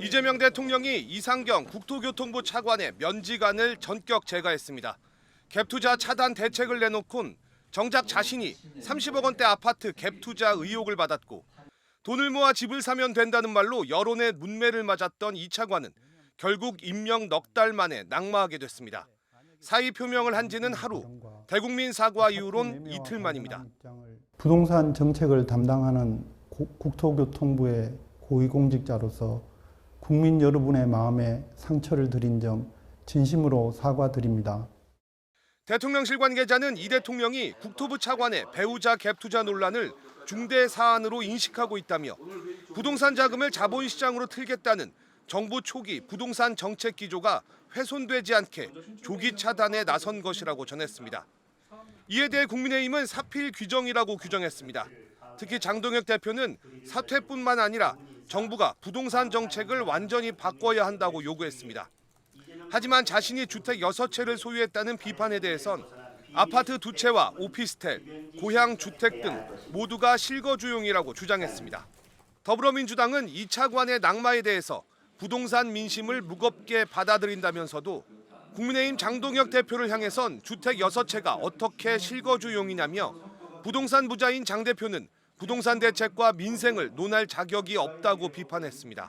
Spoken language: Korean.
이재명 대통령이 이상경 국토교통부 차관의 면직안을 전격 제거했습니다. 갭투자 차단 대책을 내놓곤 정작 자신이 30억 원대 아파트 갭투자 의혹을 받았고 돈을 모아 집을 사면 된다는 말로 여론의 문매를 맞았던 이 차관은 결국 임명 넉 달 만에 낙마하게 됐습니다. 사의 표명을 한 지는 하루, 대국민 사과 이후론 이틀 만입니다. 부동산 정책을 담당하는 고- 국토교통부의 고위공직자로서 국민 여러분의 마음에 상처를 드린 점 진심으로 사과드립니다. 대통령실 관계자는 이 대통령이 국토부 차관의 배우자 갭 투자 논란을 중대 사안으로 인식하고 있다며 부동산 자금을 자본시장으로 틀겠다는 정부 초기 부동산 정책 기조가 훼손되지 않게 조기 차단에 나선 것이라고 전했습니다. 이에 대해 국민의힘은 사필 규정이라고 규정했습니다. 특히 장동혁 대표는 사퇴뿐만 아니라 정부가 부동산 정책을 완전히 바꿔야 한다고 요구했습니다. 하지만 자신이 주택 6채를 소유했다는 비판에 대해선 아파트 두 채와 오피스텔, 고향 주택 등 모두가 실거주용이라고 주장했습니다. 더불어민주당은 이 차관의 낙마에 대해서 부동산 민심을 무겁게 받아들인다면서도 국민의힘 장동혁 대표를 향해선 주택 6채가 어떻게 실거주용이냐며 부동산 부자인 장 대표는 부동산 대책과 민생을 논할 자격이 없다고 비판했습니다.